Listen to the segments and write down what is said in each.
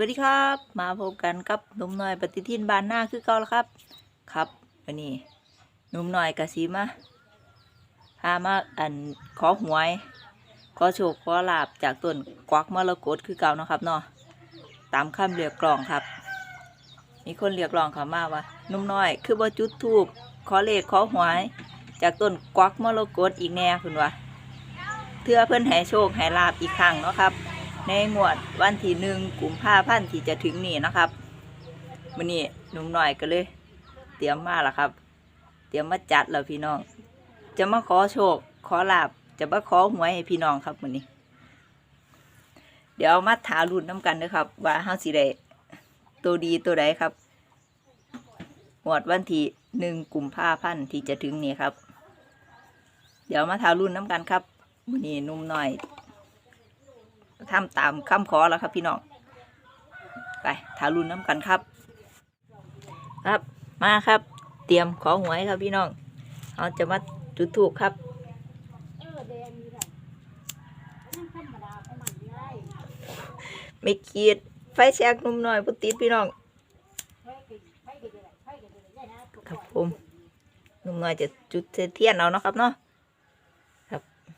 วัสดีครับ มาพบกันกับหนุ่มหน่อยปฏิทินบานหน้าคือเก่าแล้วครับ ครับวันนี้หนุ่มหน่อยกะสีมาพามาอันขอหวย ขอโชคขอลาบจากต้นกวักมรกตคือเก่านะครับเนาะตามคำเรียกร้องครับ มีคนเรียกร้องเขามาว่าหนุ่มหน้อย คือบ่จุดทูบขอเลขขอหวย จากต้นกวักมรกตอีกแน่คุณวะเพื่อเพื่อนให้โชคให้ลาบอีกครั้งเนาะครับ ในงวดวันที่หนึ่งกุมภาพันธ์ที่จะถึงนี้นะครับวันนี้หนุ่มหน่อยก็เลย เตรียมมาแล้วครับ เตรียมมาจัดแล้วพี่น้อง จะมาขอโชค ขอลาบจะมาขอหวยให้พี่น้องครับวันนี้เดี๋ยวมาถารุ่นน้ำกันนะครับ ว่าเฮาสิได้ตัวดีตัวใดครับงวดวันที่หนึ่งกุมภาพันธ์ที่จะถึงนี้ครับ เดี๋ยวมาถารุ่นน้ำกันครับวันนี้หนุ่มหน่อย ทำตามคำขอแล้วครับพี่น้อง ไปทารุณน้ำกันครับ ครับมาครับ เตรียมขอหวยครับพี่น้องเราจะมาจุดถูกครับไม่ขีดไฟแชกนุ่มหน่อยพุติดพี่น้องครับผมนุ่มหน่อยจะจุดเทียนเอาเนาะครับเนาะ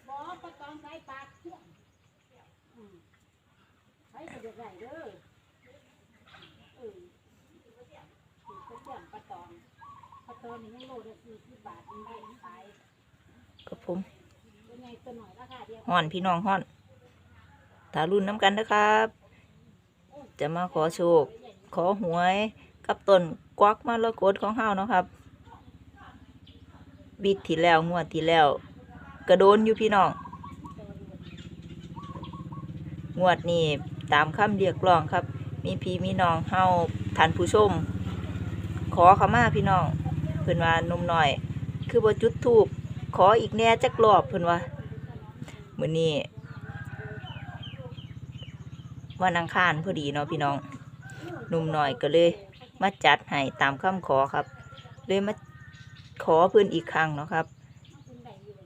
บอปะตองใส่ปากเที่ยงอืมไฟกินได้ เด้อเออคือเขาเที่ยงปะตองปะตองนี่ยังโลละสี่สิบบาทมันได้ขายกับผมเป็นไงตัวหน่อยราคาเดียวห่อนพี่น้องห่อนทารุณน้ำกันนะครับ จะมาขอโชค ขอหวย กับต้นกวักมรกตของเฮาเนาะครับบิดที่แล้วงวดที่แล้ว กระโดนอยู่พี่น้อง งวดนี้ ตามคำเรียกร้องครับ มีพี่มีน้องเฮาท่านผู้ชม ขอขามาพี่น้องเพิ่อนว่านุ่มหน่อย คือบ่จุดทูบขออีกแน่จักรอบเพิ่อนว่ามื้อนี้วันอังคารพอดีเนาะพี่น้องนุ่มหน่อยก็เลยมาจัดให้ตามคำขอครับ เลยมาขอเพิ่อนอีกครั้งเนาะครับ คุณได้อยู่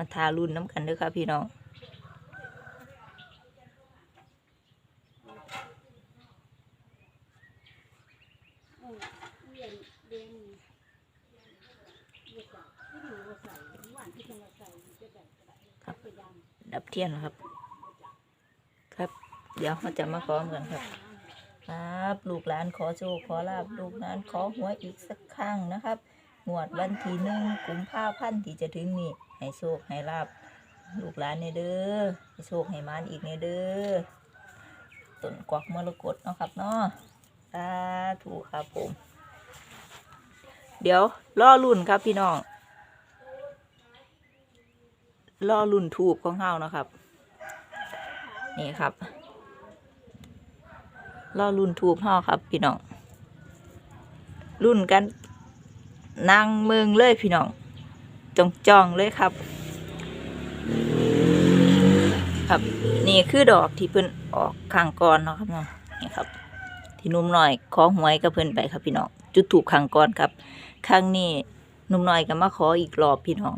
มาทารุ่นน้ำกันด้อครับพี่น้องครับดับเทียนครับ ครับ เดี๋ยวเราจะมาขอกันครับ ครับ ลูกหลานขอโชคขอลาบลูกหลานขอหวยอีกสักครั้งนะครับ งวดวันที่หนึ่งกุมภาพันธ์ที่จะถึงนี้ ให้โชคให้ลาบลูกหลานในเด้อให้โชคให้มานอีกในเด้อต้นกวักมรกตเนาะครับเนาะสาธุครับผม เดี๋ยวล่อรุ่นครับพี่น้องล่อรุ่นถูกของเฮานะครับ นี่ครับรอรุ่นทูบห่อครับพี่น้องรุ่นกันนางเมืองเลยพี่น้อง จองจองๆเลยครับ ครับนี่คือดอกที่เพิ่นออกข้างก่อนเนาะครับเนาะนี่ครับ ที่นุ่มหน่อยขอหวยกับเพิ่นไปครับพี่น้องจุดถูกข้างก่อนครับข้างนี้นุ่มหน่อยก็มาขออีกรอบพี่น้อง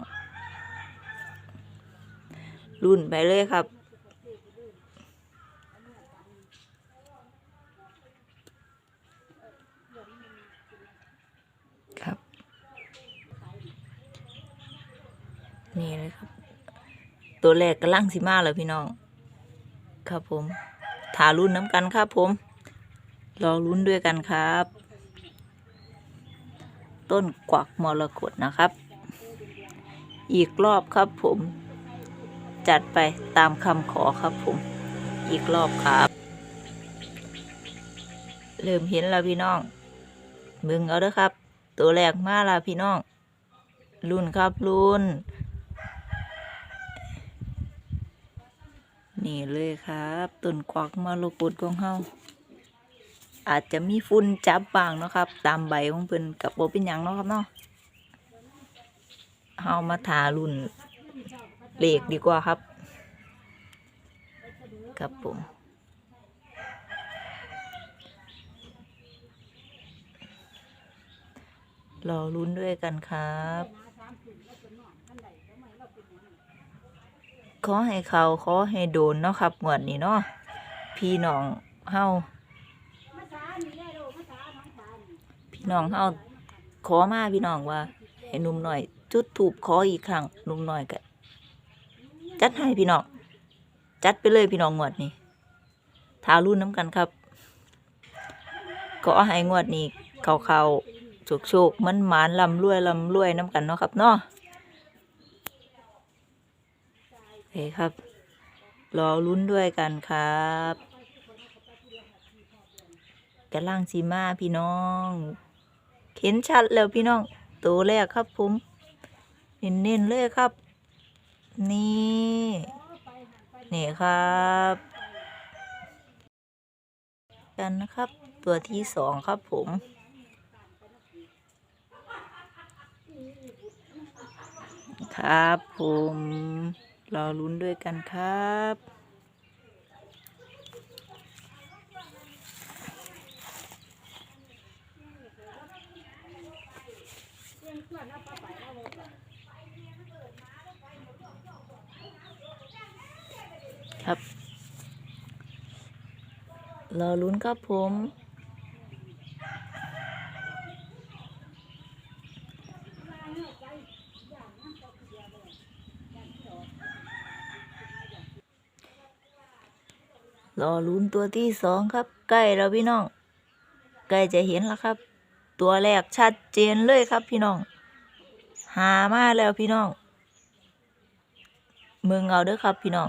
รุ่นไปเลยครับ นี่เลยครับ ตัวแรกกำลังสิมาแล้วพี่น้อง ครับผมถารุ่นน้ำกันครับผม รอรุ่นด้วยกันครับ ต้นกวักมรกตนะครับ อีกรอบครับผม จัดไปตามคำขอครับผม อีกรอบครับ เริ่มเห็นแล้วพี่น้องมึงเอาเด้อครับ ตัวแรกมาละพี่น้องรุ่นครับรุ่น นี่เลยครับต้นกวักมาลกุดของเฮาอาจจะมีฝุ่นจับบางเนาะครับ ตามใบของเพิ่นกับโบเป็นหยังเนาะครับเนาะเฮามาทารุ่นเหลขดีกว่าครับครับผมรอลุ้นด้วยกันครับ ขอให้เขาขอให้โดนเนาะครับงวดนี้เนาะพี่น้องเฮาพี่น้องเฮาขอมาพี่น้องว่าให้หนุ่มหน่อย จุดถูกขออีกครั้งหนุ่มหน่อยก็จัดให้พี่น้องจัดไปเลยพี่น้องงวดนี้ทารุ่นน้ำกันครับก็ให้งวดนี้เขาเขาโชคโชคมันหมานลำรวยลำรวยน้ำกันเนาะครับเนาะ โอเคครับ รอลุ้นด้วยกันครับกำลังสีมาพี่น้องเห็นชัดแล้วพี่น้อง ตัวแรกครับผมเน้นๆเลยครับ นี่นี่ครับกันนะครับ ตัวที่สองครับผม ครับผม รอลุ้นด้วยกันครับ ครับ รอลุ้นครับผม ร อลุ้นตัวที่สองครับ ใกล้แล้วพี่น้อง ใกล้จะเห็นแล้วครับ ตัวแรกชัดเจนเลยครับพี่น้อง หามาแล้วพี่น้องเมืองเอาเด้อครับพี่น้อง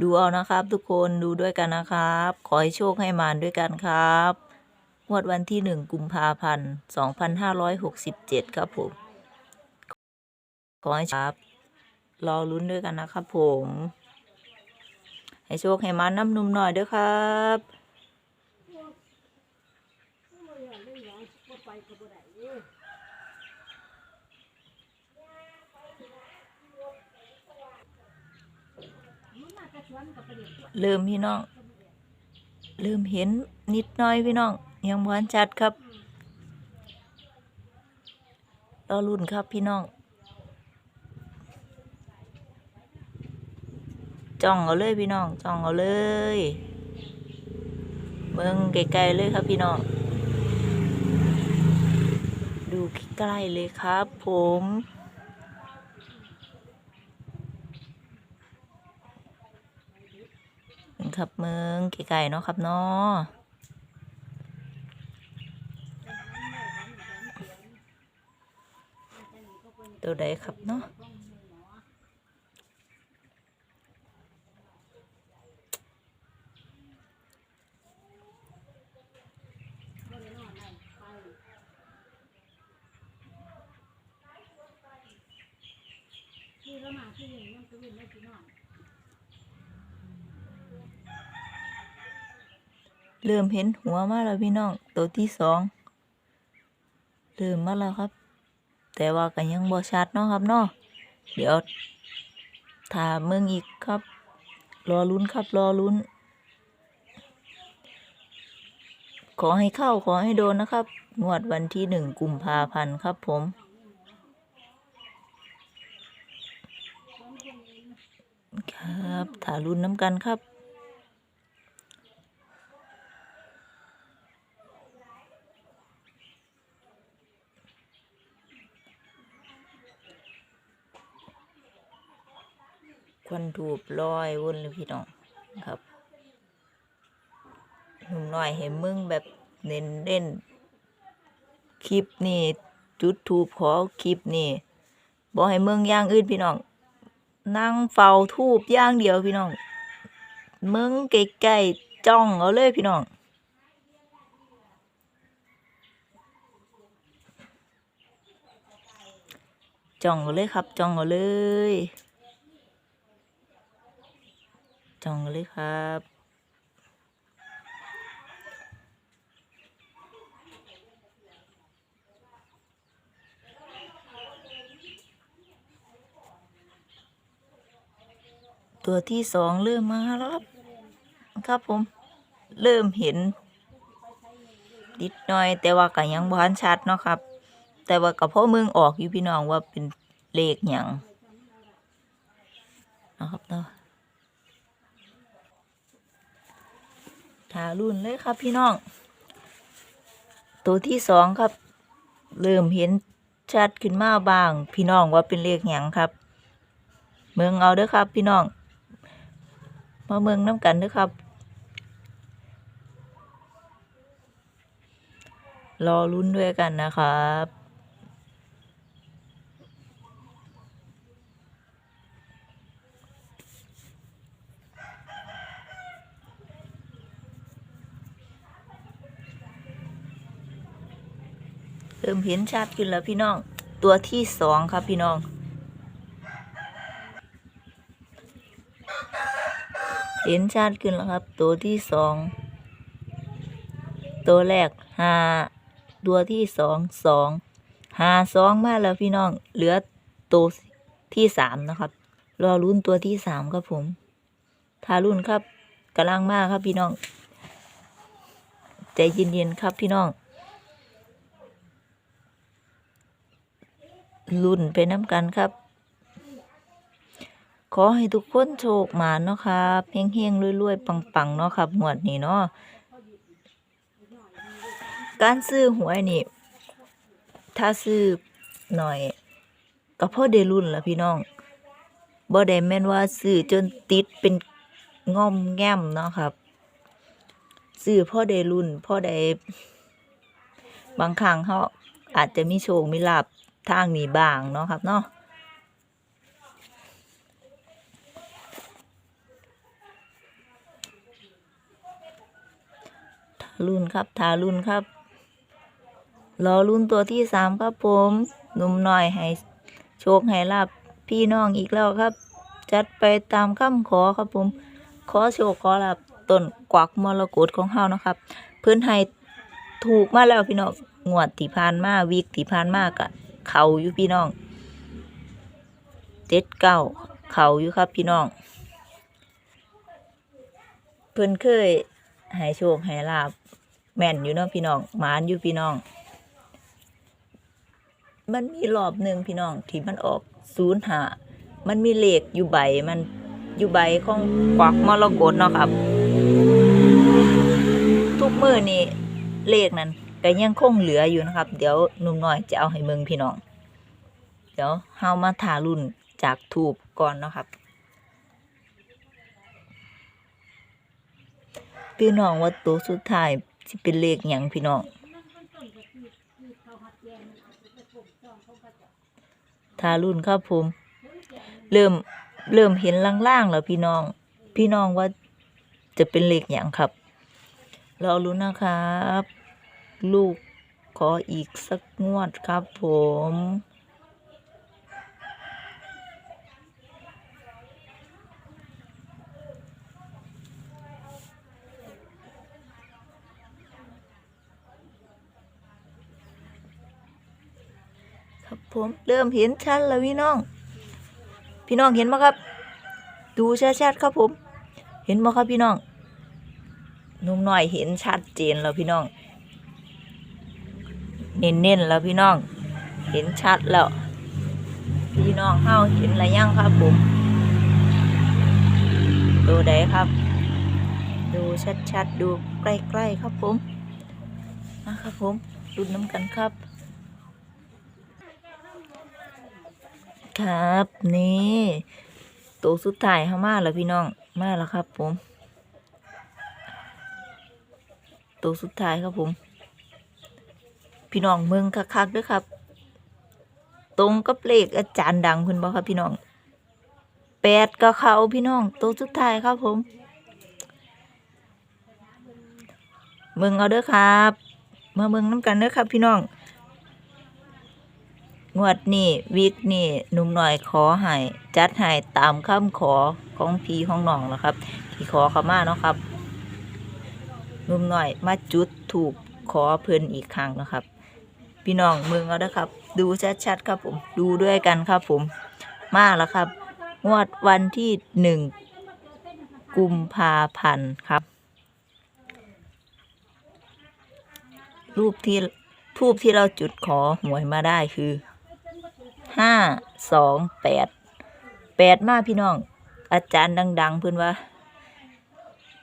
ดูเอานะครับ ทุกคนดูด้วยกันนะครับ ขอให้โชคให้มานด้วยกันครับงวดวันที่หนึ่งกุมภาพันธ์สองพันห้าร้อยหกสิบเจ็ดครับผม ขอให้ครับ รอลุ้นด้วยกันนะครับผม ให้โชคให้มาน้ำนุ่มหน่อยเด้อครับเริ่มพี่น้อง เริ่มเห็นนิดน้อยพี่น้อง ยังบ่ทันชัดครับรอรุ่นครับพี่น้อง จ้องเอาเลยพี่น้องจ้องเอาเลยเมืองไกลๆเลยครับพี่น้อง ดูใกล้เลยครับผมครับเมืองไกลๆเนาะครับเนาะตัวใดครับเนาะ เริ่มเห็นหัวมาแล้วพี่น้อง ตัวที่สองเริ่มมาแล้วครับ แต่ว่าก็ยังบ่ชัดเนาะครับเนาะเดี๋ยวถามเมืองอีกครับ รอลุ้นครับรอลุ้น ขอให้เข้าขอให้โดนนะครับ งวดวันที่หนึ่งกุมภาพันธ์ครับผม ครับ ถาลุนน้ำกันครับ ควันถูบลอยวนเลยพี่น้องครับหนุ่มน้อยเห็นมึงแบบเน้นเล่น คลิปนี่จุดถูบขอคลิปนี่บอกให้เมืองย่างอื่นพี่น้อง นั่งเฝ้าทูบอย่างเดียวพี่น้องมึงใกล้ๆจ้องเอาเลยพี่น้องจ้องเอาเลยครับจ้องเอาเลยจ้องเอาเลยครับ ตัวที่สองเริ่มมาแล้วครับ ครับผม เริ่มเห็นนิดหน่อย แต่ว่าก็ยังบ่ทันชัดเนาะครับ แต่ว่ากับพ่อเมืองออกอยู่พี่น้องว่าเป็นเลขหยังนาะนะครับเนาะทารุ่นเลยครับพี่น้อง ตัวที่สองครับ เริ่มเห็นชัดขึ้นมาบ้าง พี่น้องว่าเป็นเลขหยังครับ เมืองเอาเด้อครับพี่น้อง มาเมืองน้ำกันเด้อครับ รอลุ้นด้วยกันนะครับเริ่มเห็นชัดขึ้นแล้วพี่น้อง ตัวที่สองครับพี่น้อง เห็นชัดขึ้นแล้วครับ ตัวที่สอง ตัวแรกห้าตัวที่สองสองห้าสองมาแล้วพี่น้อง เหลือตัวที่สามนะครับ รอรุ่นตัวที่สามครับผมทารุ่นครับกำลังมากครับพี่น้อง ใจเย็นๆครับพี่น้องรุ่นไปน้ำกันครับ ขอให้ทุกคนโชคมาเนาะครับเฮงๆรวยๆปังๆเนาะครับหมวดนี้เนาะการซื้อหวยนี่ ถ้าซื้อหน่อย ก็พ่อได้รุ่นละพี่น้องบ่ได้แม่นว่าซื้อจนติดเป็นง่อมแง้มเนาะครับซื้อพ่อได้รุ่นพ่อได้บางครั้งเขาอาจจะมีโชคมีลาบทางนี้บ้างเนาะครับเนาะ รุ่นครับทารุ่นครับรอรุ่นตัวที่สามครับผมหนุ่มหน่อยให้โชคให้ลาบพี่น้องอีกแล้วครับ จัดไปตามคำขอครับผม ขอโชคขอลาบต้นกวักมรกตของเฮานะครับ เพื่อนให้ถูกมาแล้วพี่น้องงวดที่ผ่านมาวีกที่ผ่านมากะเขาอยู่พี่น้องเจ็ดเก้าเขาอยู่ครับพี่น้อง เพื่อนเคยให้โชคให้ลาบ แม่นอยู่เนาะพี่น้องหมานอยู่พี่น้อง มันมีรอบหนึ่งพี่น้อง ที่มันออกศูนย์หามันมีเลขอยู่ใบมันอยู่ใบของกวักมรกตเนาะครับ ทุกมือนี่เลขนั้นก็ยังคงเหลืออยู่นะครับ เดี๋ยวหนุ่มน้อยจะเอาให้เมืองพี่น้อง เดี๋ยวเฮามาทารุ่นจากทูบก่อนเนาะครับพี่น้องว่าตัวสุดท้าย สิเป็นเลขหยังพี่น้องทารุ่นครับผม เริ่มเริ่มเห็นล่างๆแล้วพี่น้อง พี่น้องว่าจะเป็นเลขอย่างครับรอรู้นะครับ ลูกขออีกสักงวดครับผม ผมเริ่มเห็นชัดแล้วพี่น้อง พี่น้องเห็นไหมครับ ดูชัดๆครับผม เห็นไหมครับพี่น้องนุ่มหน่อยเห็นชัดเจนแล้วพี่น้อง เน้นๆแล้วพี่น้อง เห็นชัดแล้ว พี่น้องเฮาเห็นอะไรยังครับผมดูได้ครับ ดูชัดๆดูใกล้ๆครับผมนะครับผมดูน้ำกันครับ ครับนี่ตัวสุดท้ายเข้ามาแล้วพี่น้องมาแล้วครับ ผมตัวสุดท้ายครับผม พี่น้องเมืองคักๆด้วยครับ ตรงกับเลขอาจารย์ดังคุณบอกครับพี่น้องแปดก็เขาพี่น้องตัวสุดท้ายครับผมเมืองเอาเด้อครับ มาเมืองน้ำกันเด้อครับ พี่น้อง งวดนี้วิกนี่หนุ่มหน่อยขอให้จัดให้ตามคำขอของพี่ของน้องแล้วครับที่ขอเขามาเนาะครับหนุ่มหน่อยมาจุดถูกขอเพิ่นอีกครั้งนะครับ พี่น้องเมืองเอาด้อครับ ดูชัดๆครับผมดูด้วยกันครับผม มาแล้วครับ งวดวันที่หนึ่งกุมภาพันธ์ครับ รูปที่ทูบที่เราจุดขอหวยมาได้คือ ห้าสองแปดแปดมาพี่น้อง อาจารย์ดัง ๆ เพิ่อนว่า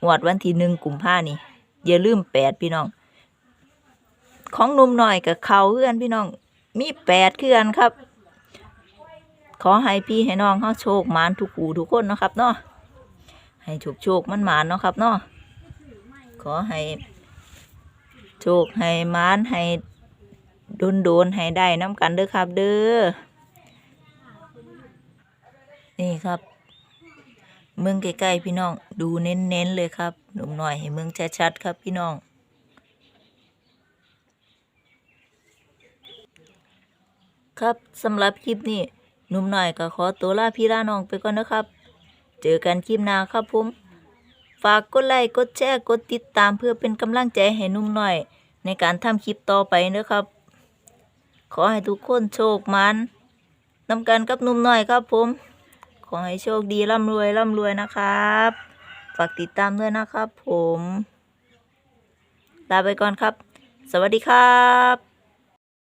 หวดวันที่หนึ่งกุมภานี่อย่าลืมแปดพี่น้อง ของหนุ่มหน่อยกับเขาเพื่อนพี่น้อง มีแปดคือกันครับ ขอให้พี่ให้น้องเขาโชคหมานทุกหูทุกคนนะครับเนาะให้โชคโชคมันหมานเนาะครับเนาะขอให้โชคให้หมานให้โดนโดนๆให้ได้น้ำกันเด้อครับเด้อ นี่ครับ เมืองใกล้ๆพี่น้อง ดูเน้นๆเลยครับ หนุ่มหน่อยให้เมืองชัดๆครับพี่น้องครับสำหรับคลิปนี้หนุ่มหน่อยก็ขอตัวลาพี่ลาน้องไปก่อนนะครับ เจอกันคลิปหน้าครับผม ฝากกดไลค์กดแชร์กดติดตามเพื่อเป็นกำลังใจให้หนุ่มหน่อย ในการทำคลิปต่อไปนะครับ ขอให้ทุกคนโชคมันนำกันกับหนุ่มหน่อยครับผม อให้โชคดีร่ำรวยร่ำรวยนะครับ ฝากติดตามด้วยนะครับผม ลาไปก่อนครับ สวัสดีครับ